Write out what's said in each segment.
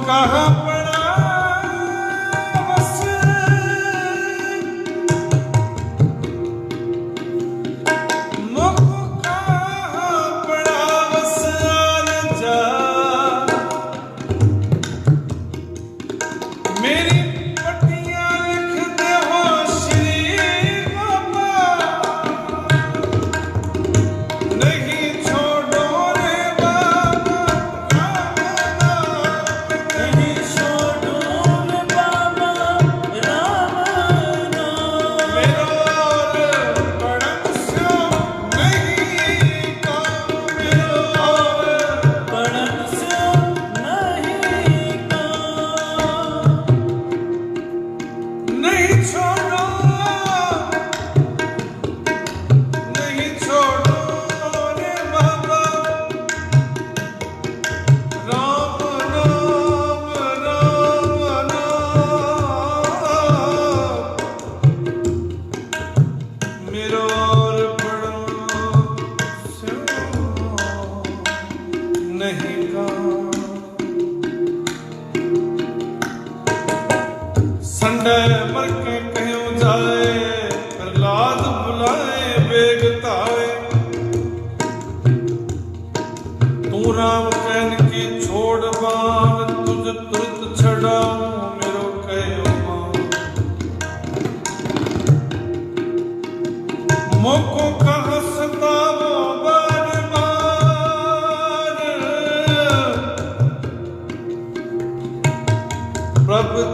ਸਖਾ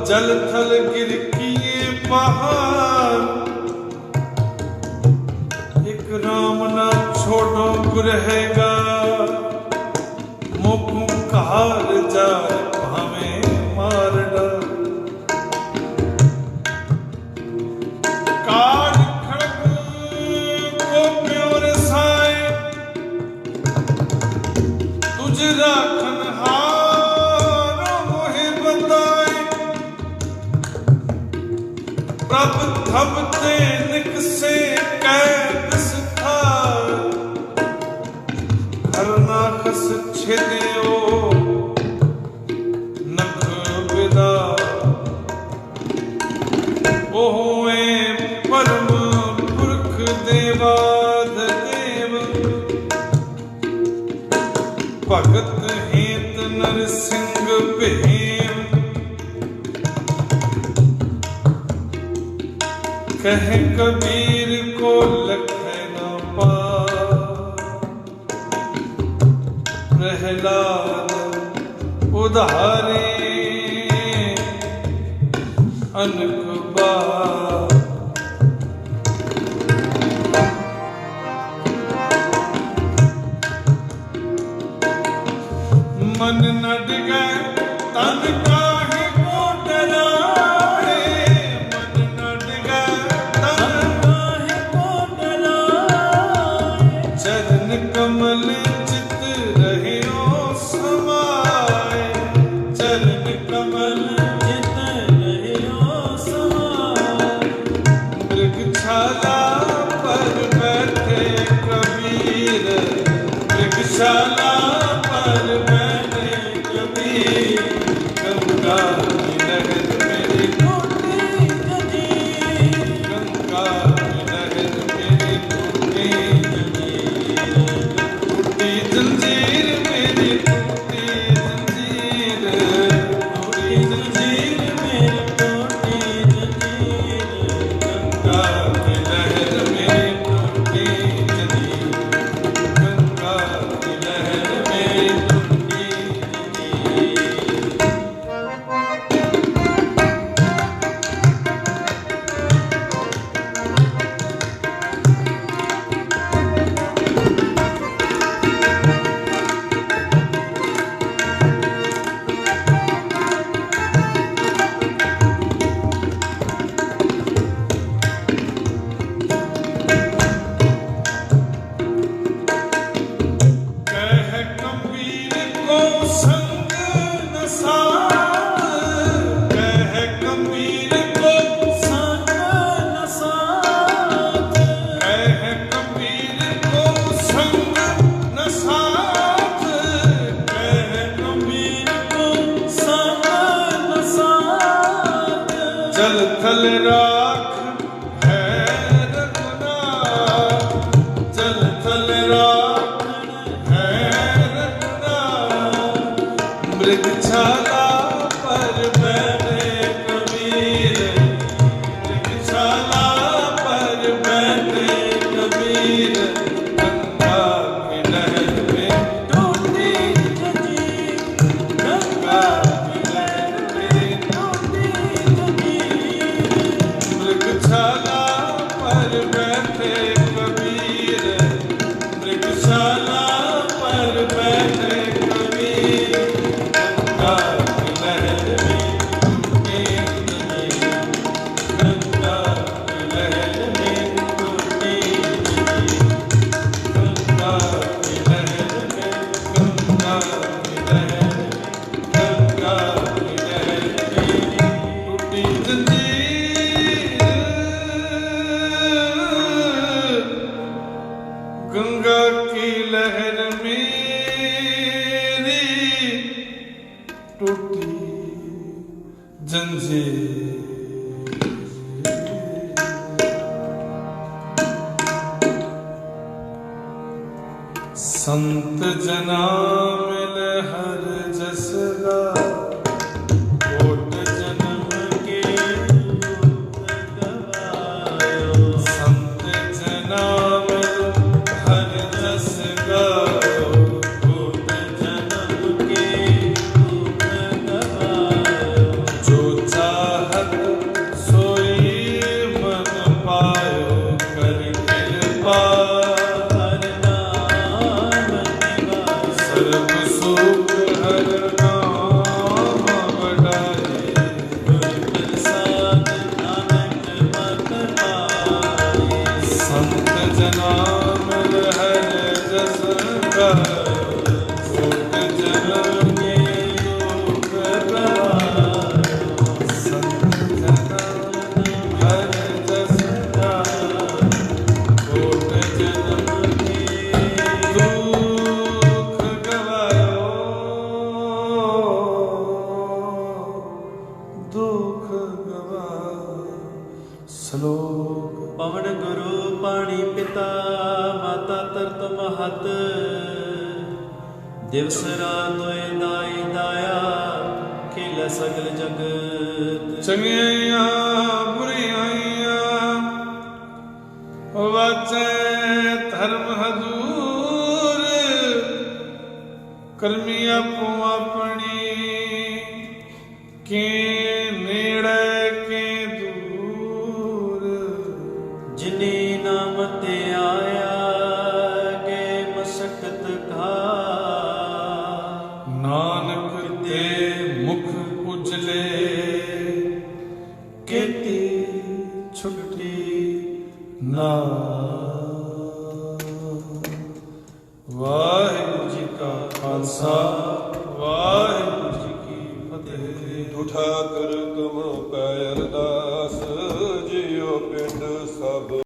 जल थल गिर किए पहाड़ एक राम ना छोड़ो गुरहेगा मुख कहार ਪਹਿਲਾ ਉਧਾਰੇ ਅਨਕਬਾ ਮਨ ਨਾ ਡਿਗੈ ਤਨ ਕਾ Saga. संत जना मिल हर जस ਖੇਲ ਸਗਲ ਜਗਤ। ਚੰਗਿਆਈਆਂ ਬੁਰੀਆਈਆਂ ਵਾਚੈ ਧਰਮ ਹਜ਼ੂਰ ਕਰਮੀ ਆਪੋ ਆਪਣੀ ਕੇ ਕੇ ਜਿਨੀ ਨਾਮ ਤੇ ਆਇਆ ਗੇ ਮਸਕਤ ਕਾ